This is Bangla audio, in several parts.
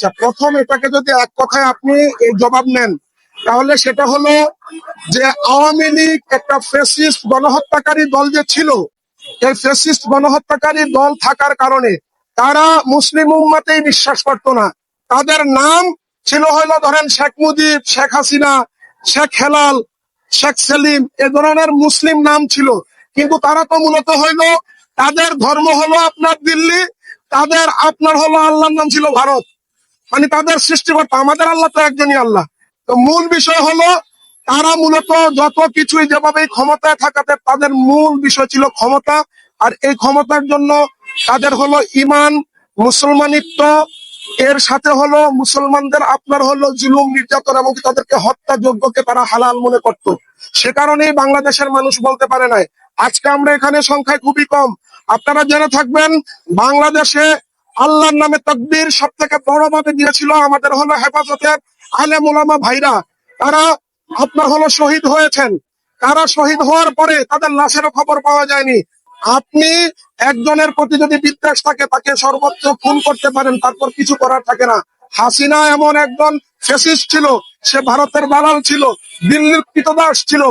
আচ্ছা প্রথম এটাকে যদি এক কথায় আপনি জবাব নেন, তাহলে সেটা হলো যে আওয়ামী লীগ একটা ফেসিস্ট গণহত্যাকারী দল যে ছিল, এই ফেসিস্ট গণহত্যাকারী দল থাকার কারণে তারা মুসলিম উম্মাতেই বিশ্বাস করতো না। তাদের নাম ছিল হলো ধরেন শেখ মুজিব, শেখ হাসিনা, শেখ হেলাল, শেখ সেলিম, এ ধরনের মুসলিম নাম ছিল। কিন্তু তারা তো মূলত হইল তাদের ধর্ম হলো আপনার দিল্লি, তাদের আপনার হলো আল্লাহর নাম ছিল ভারত। মানে তাদের সৃষ্টিকর্তা, আমাদের আল্লাহ তো একজনই আল্লাহ। তো মূল বিষয় হলো, তারা মূলত যত কিছুই যেভাবে ক্ষমতায় থাকাতে, তাদের মূল বিষয় ছিল ক্ষমতা। আর এই ক্ষমতার জন্য তাদের হলো ইমান মুসলমানিত্ব। এর সাথে হলো মুসলমানদের আপনার হলো জুলুম, নির্যাতন এবং তাদেরকে হত্যা যোগ্যকে তারা হালাল মনে করত। সে কারণেই বাংলাদেশের মানুষ বলতে পারে নাই, আজকে আমরা এখানে সংখ্যায় খুবই কম। আপনারা জেনে থাকবেন, বাংলাদেশে আল্লাহর নামে তকবীর সব থেকে বড় ভাবে দিয়েছিল আমাদের হলো হেফাজতের আলেম ওলামা ভাইরা। তারা আপনার হলো শহীদ হয়েছেন। তারা শহীদ হওয়ার পরে তাদের লাশেরও খবর পাওয়া যায়নি। আপনি একজনের প্রতি যদি বিদ্বেষ থাকে, তাকে সর্বোচ্চ খুন করতে পারেন, তারপর কিছু করার থাকে না। হাসিনা এমন একজন ফেসিস্ট ছিল, সে ভারতের দালাল ছিল, দিল্লির কৃতদাস ছিল,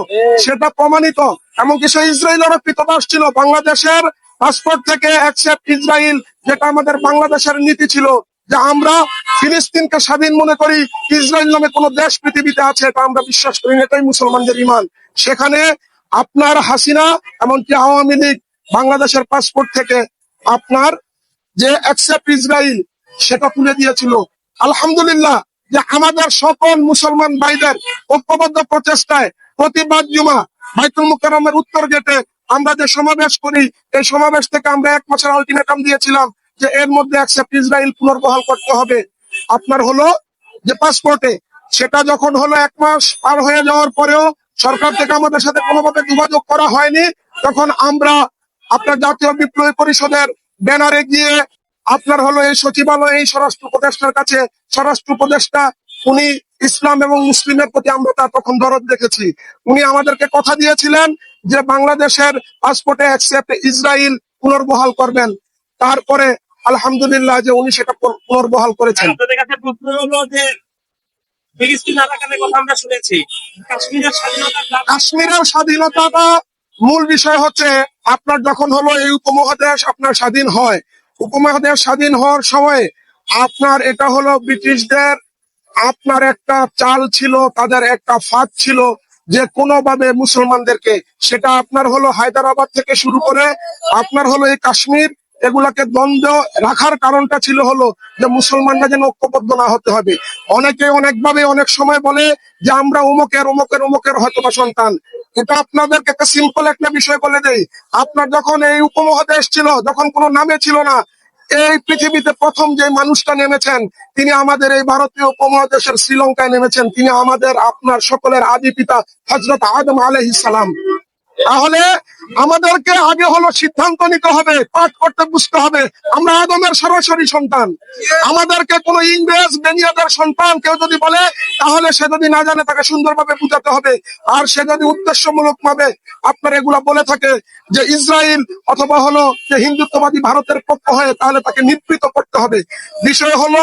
সেটা প্রমাণিত। এমনকি সে ইসরায়েলেরও কৃতদাস ছিল, বাংলাদেশের পাসপোর্ট থেকে অ্যাকসেপ্ট ইসরায়েল যেটা আমাদের বাংলাদেশের নীতি ছিল, যে আমরা ফিলিস্তিনকে স্বাধীন মনে করি ইসরায়েল নামে কোন দেশ পৃথিবীতে আছে, এটা আমরা বিশ্বাস করি এটাই মুসলমানদের ইমান সেখানে আপনার হাসিনা, এমনকি আওয়ামী লীগ, বাংলাদেশের পাসপোর্ট থেকে আপনার যে অ্যাকসেপ্ট ইসরায়েল সেটা তুলে দিয়েছিল। আলহামদুলিল্লাহ, যে আমাদের সকল মুসলমান ভাইদের ঐক্যবদ্ধ প্রচেষ্টায় প্রতিবাদ জুমা বাইতুল মুকাররমের উত্তর গেটে আমরা যে সমাবেশ করি, এই সমাবেশ থেকে আমরা এক মাসের আলটিমেটাম দিয়েছিলাম যে এর মধ্যে অ্যাকসেপ্ট ইসরায়েল পুনর্বহাল করতে হবে। আপনার হলো যে পাসপোর্টে সেটা যখন হলো এক মাস পার হয়ে যাওয়ার পরেও সরকার থেকে আমাদের সাথে কোনোভাবে যোগাযোগ করা হয়নি, তখন আমরা আপনার জাতীয় বিপ্লবী পরিষদের ব্যানারে গিয়ে আপনার হলো এই সচিবালয়, এই স্বরাষ্ট্র উপদেষ্টার কাছে, স্বরাষ্ট্র উপদেষ্টা, উনি ইসলাম এবং মুসলিমের প্রতি আমরা তার তখন দরদ দেখেছি। উনি আমাদেরকে কথা দিয়েছিলেন যে বাংলাদেশের পাসপোর্টে অ্যাকসেপ্ট ইসরায়েল পুনর্বহাল করবেন তারপরে আলহামদুলিল্লাহ যে উনি সেটা পুন- পুনর্বহাল করেছেন। আপনাদের কাছে প্রশ্ন হলো যে কাশ্মীরের স্বাধীনতাটা মূল বিষয় হচ্ছে আপনার যখন হলো এই উপমহাদেশ আপনার স্বাধীন হয়। উপমহাদেশ স্বাধীন হওয়ার সময় আপনার এটা হলো ব্রিটিশদের আপনার একটা চাল ছিল তাদের একটা ফাঁদ ছিল যে কোনোভাবে মুসলমানদেরকে, সেটা আপনার হলো হায়দ্রাবাদ থেকে শুরু করে আপনার হলো এই কাশ্মীর, এগুলাকে দ্বন্দ্ব রাখার কারণটা ছিল হলো যে মুসলমানরা যেন ঐক্যবদ্ধ না হতে হবে। অনেকে অনেকভাবে অনেক সময় বলে যে আমরা অমুকের অমুকের অমুকের হয়তো বা সন্তান। এটা আপনাদেরকে একটা সিম্পল একটা বিষয় বলে দেই। আপনার যখন এই উপমহাদেশ ছিল, যখন কোনো নামে ছিল না এই পৃথিবীতে প্রথম যে মানুষটা নেমেছেন, তিনি আমাদের এই ভারতীয় উপমহাদেশের শ্রীলঙ্কায় নেমেছেন। তিনি আমাদের আপনার সকলের আদি পিতা হজরত আদম আলহ তাহলে আমাদেরকে আগে হলো সিদ্ধান্ত নিতে হবে, পাঠ করতে বুঝতে হবে। আমরা আদমের সরাসরি সন্তান। আমাদেরকে কোনো ইংরেজ বেনিয়াদের সন্তান কেউ যদি বলে, তাহলে সে যদি না জানে তাকে সুন্দরভাবে বুঝাতে হবে। আর সে যদি উদ্দেশ্যমূলক ভাবে আপনার এগুলা বলে থাকে যে ইসরায়েল অথবা হলো যে হিন্দুত্ববাদী ভারতের পক্ষ হয়ে, তাহলে তাকে নিবৃত করতে হবে। বিষয় হলো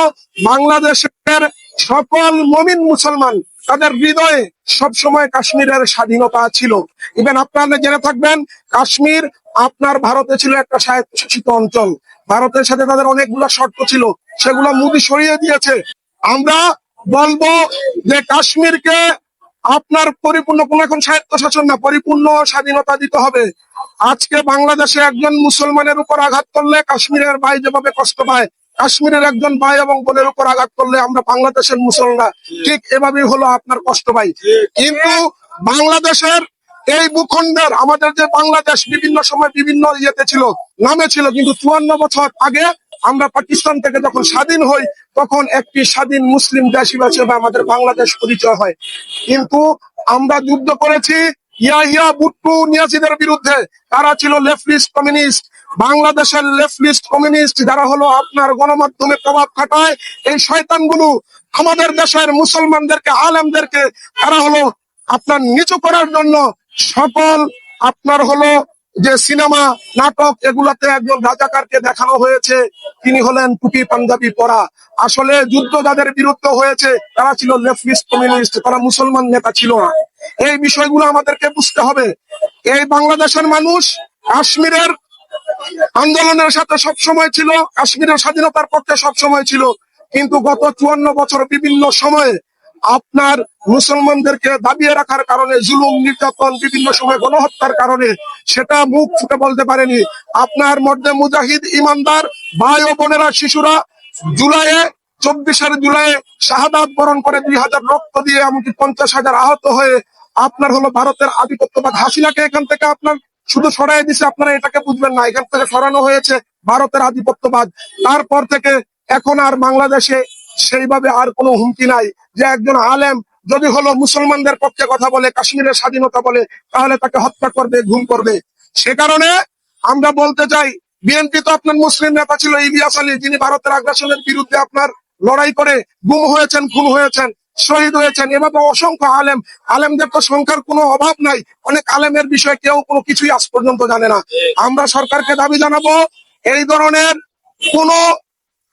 বাংলাদেশের সকল মমিন মুসলমান তাদের হৃদয়ে সবসময় কাশ্মীরের স্বাধীনতা ছিল। ইভেন আপনারা জেনে থাকবেন, কাশ্মীর আপনার ভারতে ছিল একটা স্বায়ত্তশাসিত অঞ্চল। ভারতের সাথে তাদের অনেকগুলো শর্ত ছিল, সেগুলো মোদি সরিয়ে দিয়েছে। আমরা বলব যে কাশ্মীরকে আপনার পরিপূর্ণ, কোন এখন স্বায়ত্ত শাসন না, পরিপূর্ণ স্বাধীনতা দিতে হবে। আজকে বাংলাদেশে একজন মুসলমানের উপর আঘাত করলে কাশ্মীরের ভাই যেভাবে কষ্ট পায় কাশ্মীরের একজন ভাই এবং বোনের উপর আঘাত করলে আমরা বাংলাদেশের মুসলমানরা ঠিক এভাবেই হলো আপনার কষ্ট পাই কিন্তু বাংলাদেশের এই ভূখণ্ডের, আমাদের যে বাংলাদেশ বিভিন্ন সময় বিভিন্ন ইয়েতে ছিল, নামে ছিল, কিন্তু চুয়ান্ন বছর আগে আমরা পাকিস্তান থেকে যখন স্বাধীন হই, তখন একটি স্বাধীন মুসলিম দেশ হিসেবে আমাদের বাংলাদেশ পরিচয় হয়। কিন্তু আমরা যুদ্ধ করেছি ইয়াহিয়া বুট্টু নিয়াজিদের বিরুদ্ধে। তারা ছিল লেফটিস্ট কমিউনিস্ট? বাংলাদেশের লেফলিস্ট কমিউনিস্ট যারা হলো আপনার গণমাধ্যমে প্রভাব খাটায়, এই শয়তানগুলো আমাদের দেশের মুসলমানদেরকে, আলেমদেরকে, তারা হলো আপনার নিচু করার জন্য সকল আপনার হলো যে সিনেমা, নাটক এগুলাতে একজন রাজাকারকে দেখানো হয়েছে। তিনি হলেন টুপি পাঞ্জাবি পরা। আসলে যুদ্ধ যাদের বিরুদ্ধে হয়েছে, তারা ছিল লেফলিস্ট কমিউনিস্ট তারা মুসলমান নেতা ছিল না। এই বিষয়গুলো আমাদেরকে বুঝতে হবে। এই বাংলাদেশের মানুষ কাশ্মীরের আন্দোলনের সাথে সব সময় ছিল, কাশ্মীরের স্বাধীনতার পক্ষে সব সময় ছিল। কিন্তু গত চুয়ান্ন বছর বিভিন্ন সময়ে আপনার মুসলমানদেরকে দাবিয়ে রাখার কারণে, জুলুম, নির্যাতন, বিভিন্ন সময় গণহত্যার কারণে সেটা মুখ ফুটে বলতে পারেনি। আপনার মধ্যে মুজাহিদ ইমানদার ভাই ও বোনেরা, শিশুরা জুলাইয়ে চব্বিশের জুলাইয়ে শাহাদাত বরণ করে দুই হাজার রক্ত দিয়ে এমনকি পঞ্চাশ হাজার আহত হয়ে আপনার হলো ভারতের আধিপত্যবাদ। হাসিনাকে এখান থেকে আপনার শুধু সরাই দিছে, আপনারা এটাকে বুঝবেন না। এখান থেকে সরানো হয়েছে ভারতের আধিপত্যবাদ। তারপর থেকে এখন আর বাংলাদেশে সেইভাবে আর কোনো হুমকি নাই যে একজন আলেম যদি হলো মুসলমানদের পক্ষে কথা বলে, কাশ্মীরের স্বাধীনতা বলে, তাহলে তাকে হত্যা করবে, ঘুম করবে। সে কারণে আমরা বলতে চাই, বিএনপি তো আপনার মুসলিম নেতা ছিল, ইলিয়াস আলী, যিনি ভারতের আগ্রাসনের বিরুদ্ধে আপনার লড়াই করে, গুম হয়েছেন, খুন হয়েছেন। শহীদ হয়েছেন। এভাবে অসংখ্য আলেম, আলেমদের তো সংখ্যার কোনো অভাব নাই। অনেক আলেমের বিষয়ে কেউ কোনো কিছুই আজ পর্যন্ত জানে না। আমরা সরকারকে দাবি জানাব, এই ধরনের কোন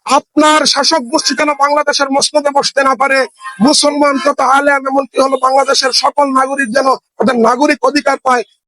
আপনার শাসক গোষ্ঠী যেন বাংলাদেশের মসনদে বসতে না পারে, মুসলমান তথা আলেম, এমনকি হলো বাংলাদেশের সকল নাগরিক যেন তাদের নাগরিক অধিকার পায়